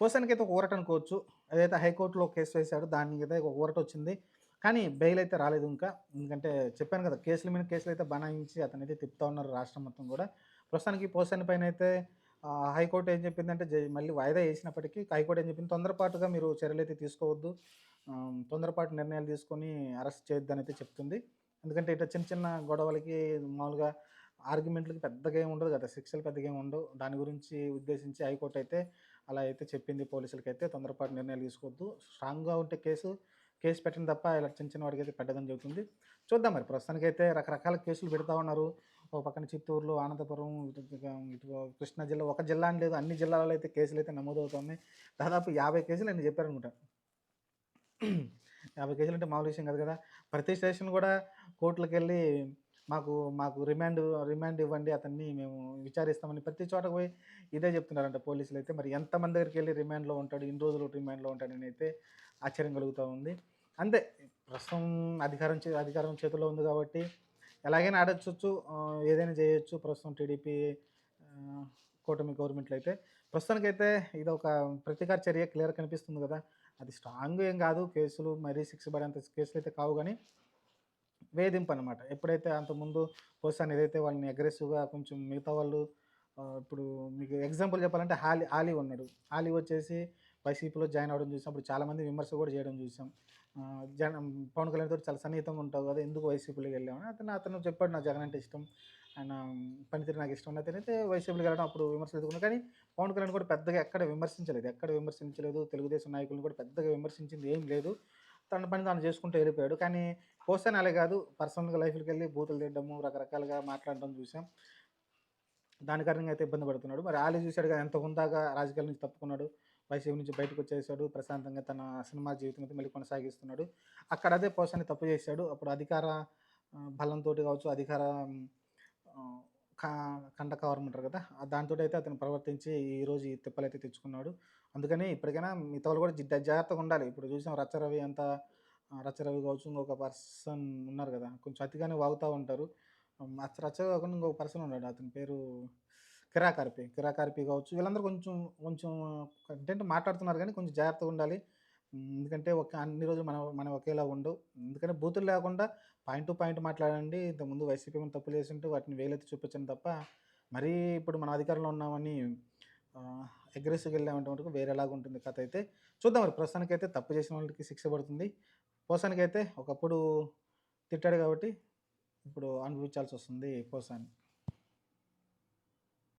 పోసానికి అయితే ఒక ఊరట అనుకోవచ్చు. ఏదైతే హైకోర్టులో కేసు వేశాడు దానికి అయితే ఒక ఊరట వచ్చింది. కానీ బెయిల్ అయితే రాలేదు ఇంకా. ఎందుకంటే చెప్పాను కదా కేసుల మీద కేసులు అయితే బనాయించి అతను అయితే తిప్పుతా ఉన్నారు రాష్ట్రం మొత్తం కూడా. ప్రస్తుతానికి పోసాని పైన అయితే హైకోర్టు ఏం చెప్పిందంటే మళ్ళీ వాయిదా వేసినప్పటికీ హైకోర్టు ఏం చెప్పింది? తొందరపాటుగా మీరు చర్యలు అయితే తీసుకోవద్దు. తొందరపాటు నిర్ణయాలు తీసుకొని అరెస్ట్ చేయొద్దని అయితే చెప్తుంది. ఎందుకంటే ఇట్లా చిన్న చిన్న గొడవలకి మామూలుగా ఆర్గ్యుమెంట్లకి పెద్దగా ఏమి ఉండదు కదా శిక్షలు పెద్దగా ఏమి ఉండవు. దాని గురించి ఉద్దేశించి హైకోర్టు అయితే అలా అయితే చెప్పింది పోలీసులకి అయితే తొందరపాటు నిర్ణయాలు తీసుకోవద్దు. స్ట్రాంగ్గా ఉంటే కేసు కేసు పెట్టిన తప్ప ఇలా చిన్న చిన్న వాడికి అయితే పెట్టదని చెబుతుంది. చూద్దాం మరి ప్రస్తుతానికైతే రకరకాల కేసులు పెడతా ఉన్నారు. ఒక పక్కన చిత్తూరులో అనంతపురం ఇటు కృష్ణా జిల్లా ఒక జిల్లా అని లేదు అన్ని జిల్లాలలో అయితే కేసులు అయితే నమోదవుతున్నాయి దాదాపు యాభై కేసులు అని చెప్పారనుకుంటా యాభై కేసులు అంటే మామూలు విషయం కాదు కదా. ప్రతి స్టేషన్ కూడా కోర్టులకు వెళ్ళి మాకు మాకు రిమాండ్ రిమాండ్ ఇవ్వండి అతన్ని మేము విచారిస్తామని ప్రతి చోట పోయి ఇదే చెప్తున్నారంట పోలీసులు అయితే. మరి ఎంతమంది దగ్గరికి వెళ్ళి రిమాండ్లో ఉంటాడు ఇన్ని రోజులు రిమాండ్లో ఉంటాడని అయితే ఆశ్చర్యం కలుగుతూ ఉంది. అంతే ప్రస్తుతం అధికారం చే అధికారం చేతిలో ఉంది కాబట్టి ఎలాగైనా ఆడొచ్చు ఏదైనా చేయొచ్చు ప్రస్తుతం టీడీపీ కూటమి గవర్నమెంట్లో అయితే. ప్రస్తుతానికైతే ఇది ఒక ప్రతీకార చర్య క్లియర్ కనిపిస్తుంది కదా. అది స్ట్రాంగ్ ఏం కాదు కేసులు మరీ శిక్ష పడేంత కేసులు అయితే కావు కానీ వేధింపు అనమాట ఎప్పుడైతే అంతకుముందు పోసాన్ ఏదైతే వాళ్ళని అగ్రెసివ్గా కొంచెం మిగతా వాళ్ళు ఇప్పుడు మీకు ఎగ్జాంపుల్ చెప్పాలంటే హాలి ఆలీ ఉన్నాడు. ఆలీ వచ్చేసి వైసీపీలో జాయిన్ అవ్వడం చూసాం అప్పుడు చాలామంది విమర్శ కూడా చేయడం చూసాం. జన పవన్ కళ్యాణ్ తోటి చాలా సన్నిహితంగా ఉంటావు కదా ఎందుకు వైసీపీలోకి వెళ్ళామని అతను అతను చెప్పాడు నాకు జగన్ అంటే ఇష్టం. ఆయన పనితీరు నాకు ఇష్టం అతను అయితే వైసీపీలోకి వెళ్ళడం అప్పుడు విమర్శలు ఎదుర్కొన్నాడు. కానీ పవన్ కళ్యాణ్ కూడా పెద్దగా ఎక్కడ విమర్శించలేదు. ఎక్కడ విమర్శించలేదు. తెలుగుదేశం నాయకులను కూడా పెద్దగా విమర్శించింది ఏం లేదు. తన పని తాను చేసుకుంటూ వెళ్ళిపోయాడు. కానీ పోసాన్ అలా కాదు పర్సనల్గా లైఫ్కి వెళ్ళి బూతులు తిట్టడము రకరకాలుగా మాట్లాడడం చూసాం. దాని కారణంగా అయితే ఇబ్బంది పడుతున్నాడు. మరి ఆలీ చూశాడు కదా ఎంత హుందాగా రాజకీయాల నుంచి తప్పుకున్నాడు. వైసీపీ నుంచి బయటకు వచ్చేసాడు. ప్రశాంతంగా తన సినిమా జీవితం అయితే మళ్ళీ కొనసాగిస్తున్నాడు. అక్కడ అదే పోసాన్ని తప్పు చేశాడు. అప్పుడు అధికార బలంతో కావచ్చు అధికార కండ కవరం అంటారు కదా దాంతో అయితే అతను ప్రవర్తించి ఈరోజు ఈ తిప్పలు అయితే తెచ్చుకున్నాడు. అందుకని ఇప్పటికైనా మిగతా వాళ్ళు కూడా జాగ్రత్తగా ఉండాలి. ఇప్పుడు చూసాం రచ్చరవి అంత రచ్చరవి కావచ్చు ఇంకొక పర్సన్ ఉన్నారు కదా కొంచెం అతిగానే వాగుతూ ఉంటారు. రచ్చరవి కాకుండా ఇంకొక పర్సన్ ఉన్నాడు అతని పేరు కిరాకార్పి. కిరాకార్పి కావచ్చు వీళ్ళందరూ కొంచెం కొంచెం కంటెంట్ మాట్లాడుతున్నారు కానీ కొంచెం జాగ్రత్తగా ఉండాలి. ఎందుకంటే ఒక అన్ని రోజులు మనం మనం ఒకేలా ఉండవు. ఎందుకంటే బూతులు లేకుండా పాయింట్ టు పాయింట్ మాట్లాడండి. ఇంతకుముందు వైసీపీ మీద తప్పులు చేసింటూ వాటిని వేలెత్తి చూపించండి తప్ప మరీ ఇప్పుడు మన అధికారంలో ఉన్నామని అగ్రెసివ్గా వెళ్ళామంటే మటుకు వేరేలాగా ఉంటుంది కథ అయితే. చూద్దాం మరి ప్రస్తుతానికైతే తప్పు చేసిన వాళ్ళకి శిక్ష పడుతుంది. పోసానికైతే ఒకప్పుడు తిట్టాడు కాబట్టి ఇప్పుడు అనుభవించాల్సి వస్తుంది పోసాని.